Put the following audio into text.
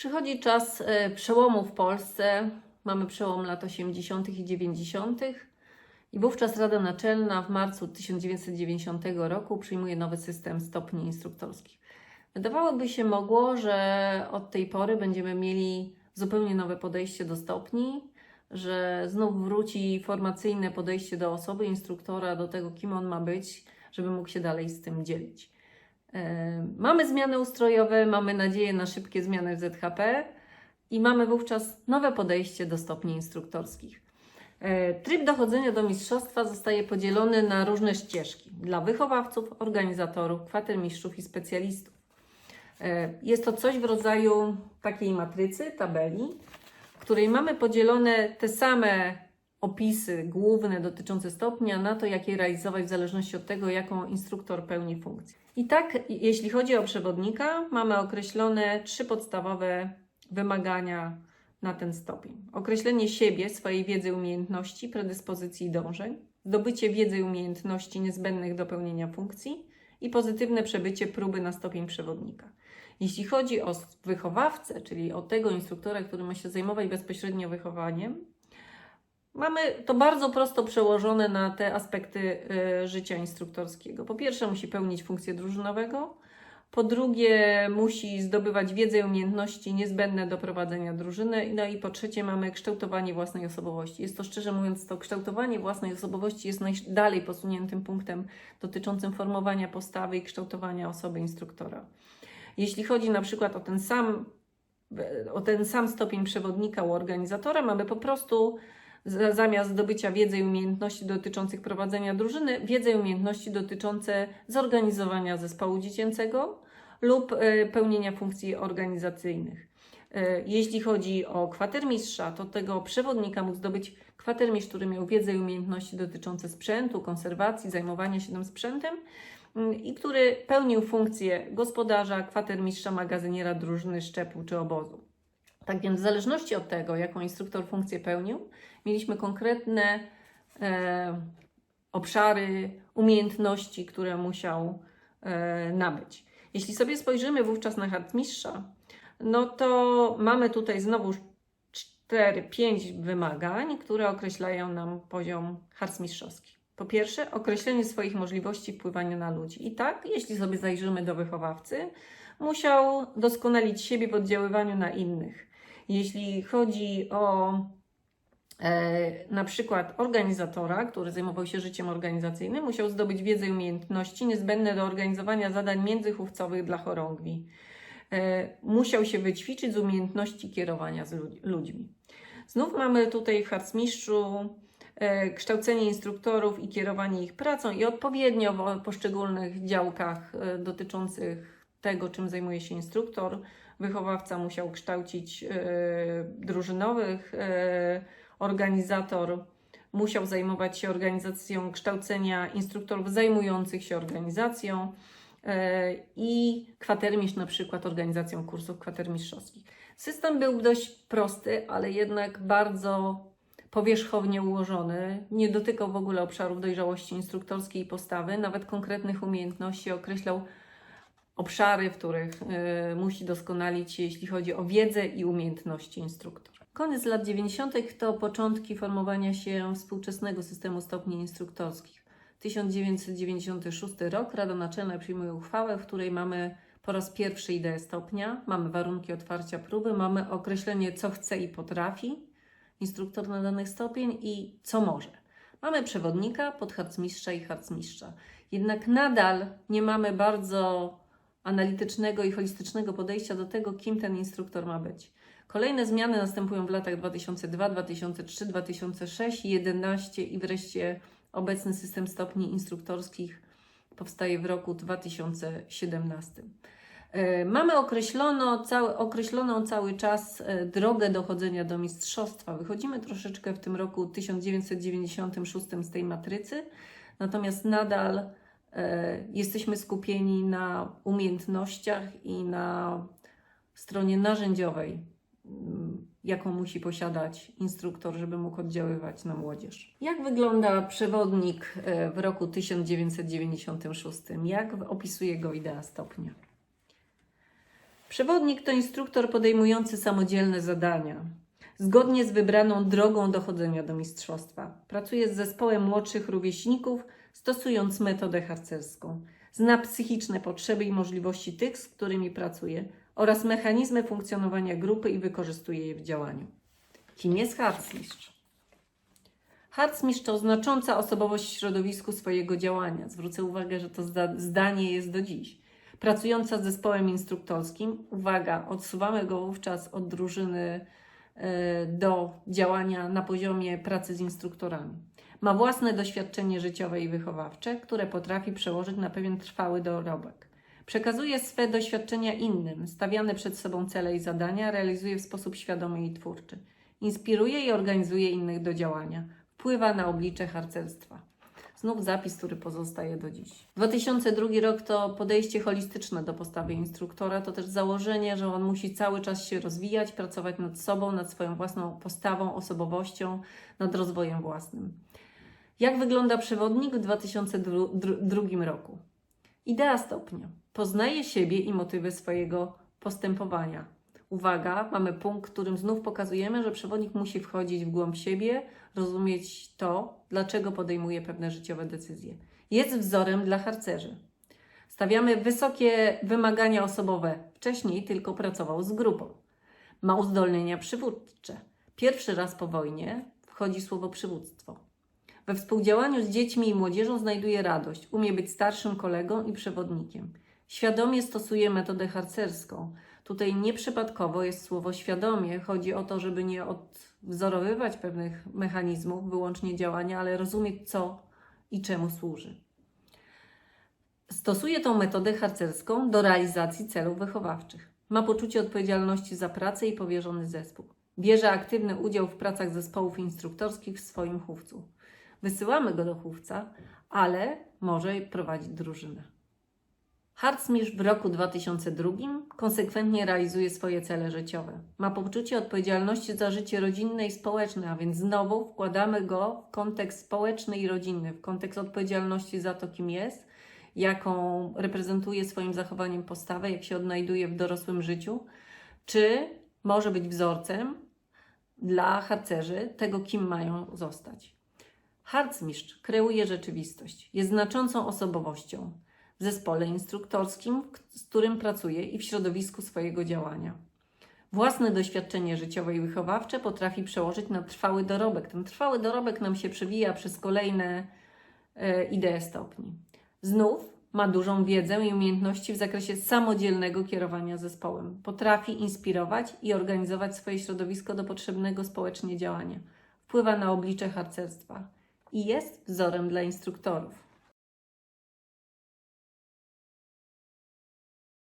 Przychodzi czas e, przełomu w Polsce. Mamy przełom lat 80. i 90. I wówczas Rada Naczelna w marcu 1990 roku przyjmuje nowy system stopni instruktorskich. Wydawałoby się mogło, że od tej pory będziemy mieli zupełnie nowe podejście do stopni, że znów wróci formacyjne podejście do osoby instruktora, do tego, kim on ma być, żeby mógł się dalej z tym dzielić. E, Mamy zmiany ustrojowe, mamy nadzieję na szybkie zmiany w ZHP i mamy wówczas nowe podejście do stopni instruktorskich. E, Tryb dochodzenia do mistrzostwa zostaje podzielony na różne ścieżki dla wychowawców, organizatorów, kwatermistrzów i specjalistów. E, Jest to coś w rodzaju takiej matrycy, tabeli, w której mamy podzielone te same opisy główne dotyczące stopnia na to, jak je realizować w zależności od tego, jaką instruktor pełni funkcję. I tak, jeśli chodzi o przewodnika, mamy określone trzy podstawowe wymagania na ten stopień. Określenie siebie, swojej wiedzy, umiejętności, predyspozycji i dążeń, zdobycie wiedzy i umiejętności niezbędnych do pełnienia funkcji i pozytywne przebycie próby na stopień przewodnika. Jeśli chodzi o wychowawcę, czyli o tego instruktora, który ma się zajmować bezpośrednio wychowaniem, mamy to bardzo prosto przełożone na te aspekty y, życia instruktorskiego. Po pierwsze, musi pełnić funkcję drużynowego. Po drugie, musi zdobywać wiedzę i umiejętności niezbędne do prowadzenia drużyny. No i po trzecie, mamy kształtowanie własnej osobowości. Jest to szczerze mówiąc, to kształtowanie własnej osobowości jest najdalej posuniętym punktem dotyczącym formowania postawy i kształtowania osoby instruktora. Jeśli chodzi na przykład o ten sam, o ten sam stopień przewodnika u organizatora, mamy po prostu zamiast zdobycia wiedzy i umiejętności dotyczących prowadzenia drużyny, wiedzę i umiejętności dotyczące zorganizowania zespołu dziecięcego lub e, pełnienia funkcji organizacyjnych. E, Jeśli chodzi o kwatermistrza, to tego przewodnika mógł zdobyć kwatermistrz, który miał wiedzę i umiejętności dotyczące sprzętu, konserwacji, zajmowania się tym sprzętem mm, i który pełnił funkcję gospodarza, kwatermistrza, magazyniera drużyny, szczepu czy obozu. Tak więc w zależności od tego, jaką instruktor funkcję pełnił, mieliśmy konkretne e, obszary umiejętności, które musiał e, nabyć. Jeśli sobie spojrzymy wówczas na hartmistrza, no to mamy tutaj znowu 4-5 wymagań, które określają nam poziom harcmistrzowski. Po pierwsze, określenie swoich możliwości wpływania na ludzi. I tak, jeśli sobie zajrzymy do wychowawcy, musiał doskonalić siebie w oddziaływaniu na innych. Jeśli chodzi o e, na przykład organizatora, który zajmował się życiem organizacyjnym, musiał zdobyć wiedzę i umiejętności niezbędne do organizowania zadań międzychówcowych dla chorągwi. E, musiał się wyćwiczyć z umiejętności kierowania z lud- ludźmi. Znów mamy tutaj w harcmistrzu e, kształcenie instruktorów i kierowanie ich pracą i odpowiednio w poszczególnych działkach dotyczących tego, czym zajmuje się instruktor. Wychowawca musiał kształcić e, drużynowych, e, organizator musiał zajmować się organizacją kształcenia instruktorów zajmujących się organizacją e, i kwatermistrz na przykład organizacją kursów kwatermistrzowskich. System był dość prosty, ale jednak bardzo powierzchownie ułożony. Nie dotykał w ogóle obszarów dojrzałości instruktorskiej i postawy, nawet konkretnych umiejętności określał obszary, w których y, musi doskonalić się, jeśli chodzi o wiedzę i umiejętności instruktora. Koniec lat 90. to początki formowania się współczesnego systemu stopni instruktorskich. 1996 rok Rada Naczelna przyjmuje uchwałę, w której mamy po raz pierwszy ideę stopnia, mamy warunki otwarcia próby, mamy określenie, co chce i potrafi instruktor na dany stopień i co może. Mamy przewodnika, podharcmistrza i harcmistrza. Jednak nadal nie mamy bardzo analitycznego i holistycznego podejścia do tego, kim ten instruktor ma być. Kolejne zmiany następują w latach 2002, 2003, 2006, 2011 i wreszcie obecny system stopni instruktorskich powstaje w roku 2017. E, Mamy określono cały, określoną cały czas e, drogę dochodzenia do mistrzostwa. Wychodzimy troszeczkę w tym roku 1996 z tej matrycy, natomiast nadal jesteśmy skupieni na umiejętnościach i na stronie narzędziowej, mm, jaką musi posiadać instruktor, żeby mógł oddziaływać na młodzież. Jak wygląda przewodnik e, w roku 1996? Jak opisuje go idea stopnia? Przewodnik to instruktor podejmujący samodzielne zadania, zgodnie z wybraną drogą dochodzenia do mistrzostwa. Pracuje z zespołem młodszych rówieśników, stosując metodę harcerską. Zna psychiczne potrzeby i możliwości tych, z którymi pracuje, oraz mechanizmy funkcjonowania grupy i wykorzystuje je w działaniu. Kim jest harcmistrz? Harcmistrz to znacząca osobowość w środowisku swojego działania. Zwrócę uwagę, że to zda- zdanie jest do dziś. Pracująca z zespołem instruktorskim, uwaga, odsuwamy go wówczas od drużyny do działania na poziomie pracy z instruktorami. Ma własne doświadczenie życiowe i wychowawcze, które potrafi przełożyć na pewien trwały dorobek. Przekazuje swe doświadczenia innym, stawiane przed sobą cele i zadania, realizuje w sposób świadomy i twórczy. Inspiruje i organizuje innych do działania. Wpływa na oblicze harcerstwa. Znów zapis, który pozostaje do dziś. 2002 rok to podejście holistyczne do postawy instruktora, to też założenie, że on musi cały czas się rozwijać, pracować nad sobą, nad swoją własną postawą, osobowością, nad rozwojem własnym. Jak wygląda przewodnik w 2002 roku? Idea stopnia. Poznaje siebie i motywy swojego postępowania. Uwaga, mamy punkt, którym znów pokazujemy, że przewodnik musi wchodzić w głąb siebie, rozumieć to, dlaczego podejmuje pewne życiowe decyzje. Jest wzorem dla harcerzy. Stawiamy wysokie wymagania osobowe. Wcześniej tylko pracował z grupą. Ma uzdolnienia przywódcze. Pierwszy raz po wojnie wchodzi słowo przywództwo. We współdziałaniu z dziećmi i młodzieżą znajduje radość. Umie być starszym kolegą i przewodnikiem. Świadomie stosuje metodę harcerską. Tutaj nieprzypadkowo jest słowo świadomie. Chodzi o to, żeby nie odwzorowywać pewnych mechanizmów, wyłącznie działania, ale rozumieć, co i czemu służy. Stosuje tą metodę harcerską do realizacji celów wychowawczych. Ma poczucie odpowiedzialności za pracę i powierzony zespół. Bierze aktywny udział w pracach zespołów instruktorskich w swoim chówcu. Wysyłamy go do chówca, ale może prowadzić drużynę. Harcmistrz w roku 2002 konsekwentnie realizuje swoje cele życiowe. Ma poczucie odpowiedzialności za życie rodzinne i społeczne, a więc znowu wkładamy go w kontekst społeczny i rodzinny, w kontekst odpowiedzialności za to, kim jest, jaką reprezentuje swoim zachowaniem postawę, jak się odnajduje w dorosłym życiu, czy może być wzorcem dla harcerzy tego, kim mają zostać. Harcmistrz kreuje rzeczywistość, jest znaczącą osobowością w zespole instruktorskim, z którym pracuje i w środowisku swojego działania. Własne doświadczenie życiowe i wychowawcze potrafi przełożyć na trwały dorobek. Ten trwały dorobek nam się przewija przez kolejne e, idee stopni. Znów ma dużą wiedzę i umiejętności w zakresie samodzielnego kierowania zespołem. Potrafi inspirować i organizować swoje środowisko do potrzebnego społecznie działania. Wpływa na oblicze harcerstwa i jest wzorem dla instruktorów.